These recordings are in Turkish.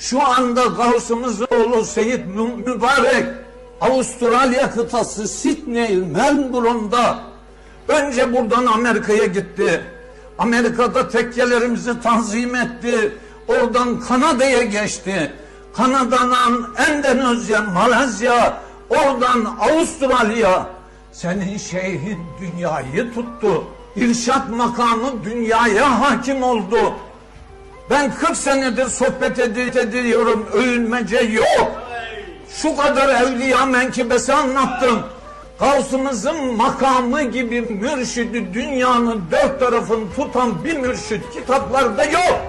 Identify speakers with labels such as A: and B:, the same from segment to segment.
A: Şu anda Gavsımızın oğlu Seyit Mü- Mübarek Avustralya kıtası Sydney, Melbourne'da önce buradan Amerika'ya gitti. Amerika'da tekkelerimizi tanzim etti. Oradan Kanada'ya geçti. Kanada'dan Endonezya, Malezya, oradan Avustralya. Senin şeyhin dünyayı tuttu. İrşat makamı dünyaya hakim oldu. Ben 40 senedir sohbet ed- ediyorum. Övülmece yok. Şu kadar evliya menkıbesi anlattım. Gavsımızın makamı gibi mürşidi dünyanın dört tarafını tutan bir mürşid kitaplarda yok.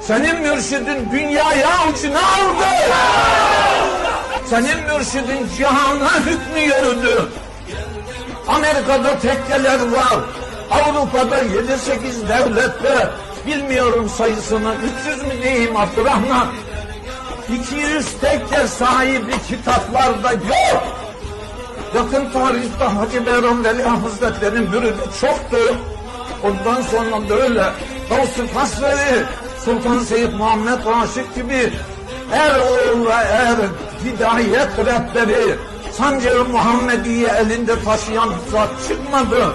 A: Senin mürşidin dünyaya avucuna aldı. Senin mürşidin cihana hükmü yürüdü. Amerika'da tekkeler var. Avrupa'da 7-8 devlette bilmiyorum sayısını 300 mü diyeyim Abdurrahman 200 tekke sahibi kitaplarda yok. Yakın tarihte Hacı Bayram Veli Hazretleri'nin müridi çoktu. Ondan sonra böyle Gavs-ı Kasveri, Sultan Seyyid Muhammed Raşid gibi er oğlu er hidayet rehberi Sancar-ı Muhammediye elinde taşıyan zat çıkmadı.